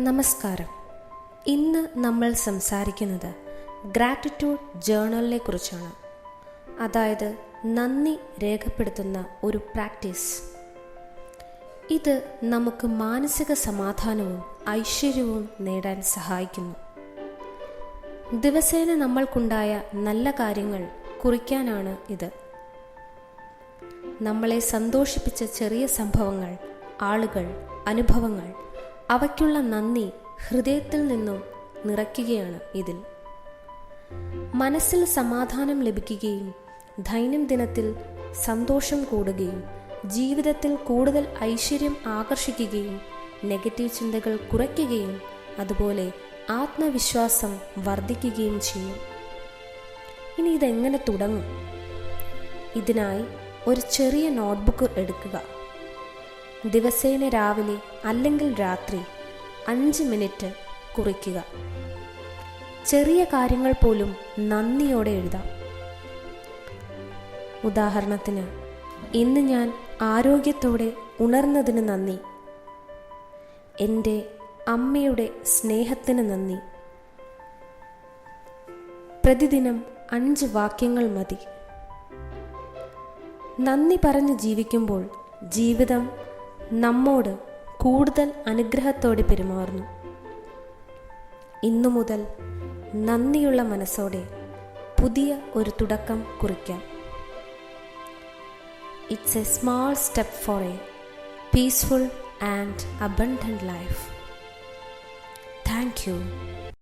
നമസ്കാരം. ഇന്ന് നമ്മൾ സംസാരിക്കുന്നത് ഗ്രാറ്റിറ്റ്യൂഡ് ജേണലിനെ കുറിച്ചാണ് അതായത് നന്ദി രേഖപ്പെടുത്തുന്ന ഒരു പ്രാക്ടീസ് ഇത് നമുക്ക് മാനസിക സമാധാനവും ഐശ്വര്യവും നേടാൻ സഹായിക്കുന്നു. ദിവസേന നമ്മൾക്കുണ്ടായ നല്ല കാര്യങ്ങൾ കുറിക്കാനാണ് ഇത്. നമ്മളെ സന്തോഷിപ്പിച്ച ചെറിയ സംഭവങ്ങൾ ആളുകൾ അനുഭവങ്ങൾ അവയ്ക്കുള്ള നന്ദി ഹൃദയത്തിൽ നിന്നും നിറയ്ക്കുകയാണ് ഇതിൽ. മനസ്സിൽ സമാധാനം ലഭിക്കുകയും ദൈനംദിനത്തിൽ സന്തോഷം കൂടുകയും ജീവിതത്തിൽ കൂടുതൽ ഐശ്വര്യം ആകർഷിക്കുകയും നെഗറ്റീവ് ചിന്തകൾ കുറയ്ക്കുകയും അതുപോലെ ആത്മവിശ്വാസം വർദ്ധിക്കുകയും ചെയ്യും. ഇനി ഇതെങ്ങനെ തുടങ്ങും? ഇതിനായി ഒരു ചെറിയ നോട്ട്ബുക്ക് എടുക്കുക. ദിവസേന രാവിലെ അല്ലെങ്കിൽ രാത്രി അഞ്ച് മിനിറ്റ് കുറിക്കുക. ചെറിയ കാര്യങ്ങൾ പോലും നന്ദിയോടെ എഴുതാം. ഉദാഹരണത്തിന് ഇന്ന് ഞാൻ ആരോഗ്യത്തോടെ ഉണർന്നതിന് നന്ദി. എന്റെ അമ്മയുടെ സ്നേഹത്തിന് നന്ദി. പ്രതിദിനം അഞ്ച് വാക്യങ്ങൾ മതി. നന്ദി പറഞ്ഞ് ജീവിക്കുമ്പോൾ ജീവിതം നമ്മോട് കൂടുതൽ അനുഗ്രഹത്തോടെ പെരുമാറുന്നു. ഇന്നു മുതൽ നന്ദിയുള്ള മനസ്സോടെ പുതിയ ഒരു തുടക്കം കുറിക്കാം. It's a small step for a peaceful and abundant life thank you